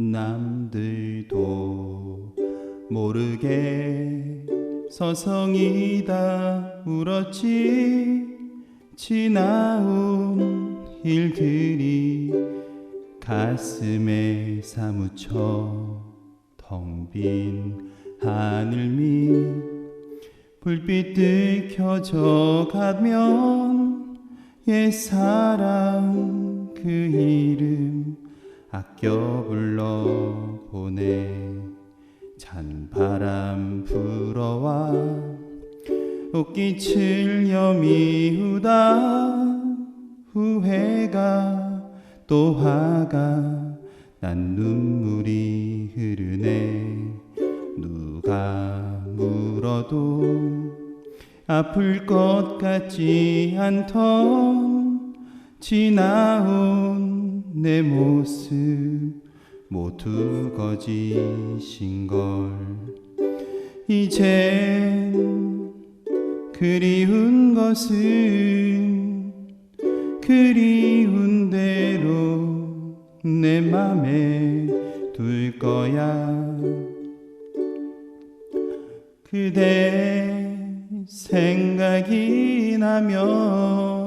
남들도 모르게 서성이다 울었지. 지나온 일들이 가슴에 사무쳐 텅 빈 하늘 밑 불빛들 켜져 가면 옛 사랑 그 이름 아껴 불러 보내. 찬바람 불어와 옷깃을 여 미우다. 후회가 또 화가 난 눈물이 흐르네. 누가 물어도 아플 것 같지 않던 지나온 내 모습 모두 거짓인 걸. 이젠 그리운 것은 그리운 대로 내 맘에 둘 거야. 그대 생각이 나면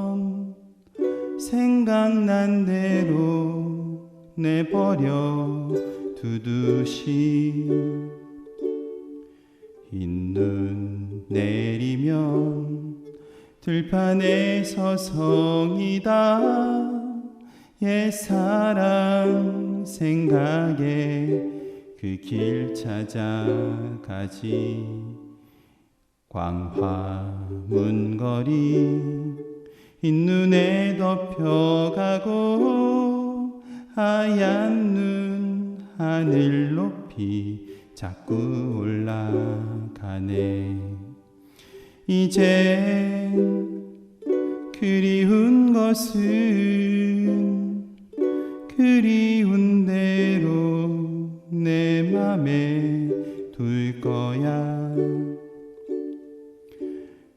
생각난 대로 내버려 두듯이 흰눈 내리면 들판에 서 성이다. 옛사랑 생각에 그 길 찾아가지. 광화문 거리 흰눈에 덮여가고 하얀 눈 하늘 높이 자꾸 올라가네. 이젠 그리운 것은 그리운 대로 내 맘에 둘 거야.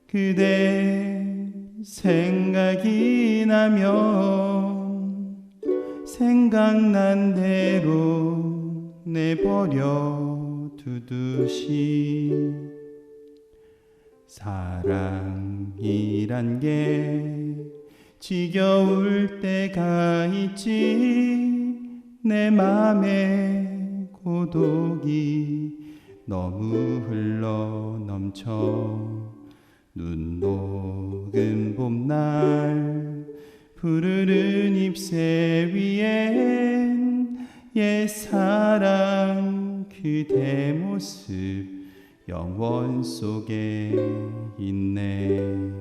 그대 생각이 나면 생각난 대로 내버려 두듯이. 사랑이란 게 지겨울 때가 있지. 내 맘에 고독이 너무 흘러 넘쳐 눈 녹은 봄날 푸르른 잎새 위엔 옛 사랑 그대 모습 영원 속에 있네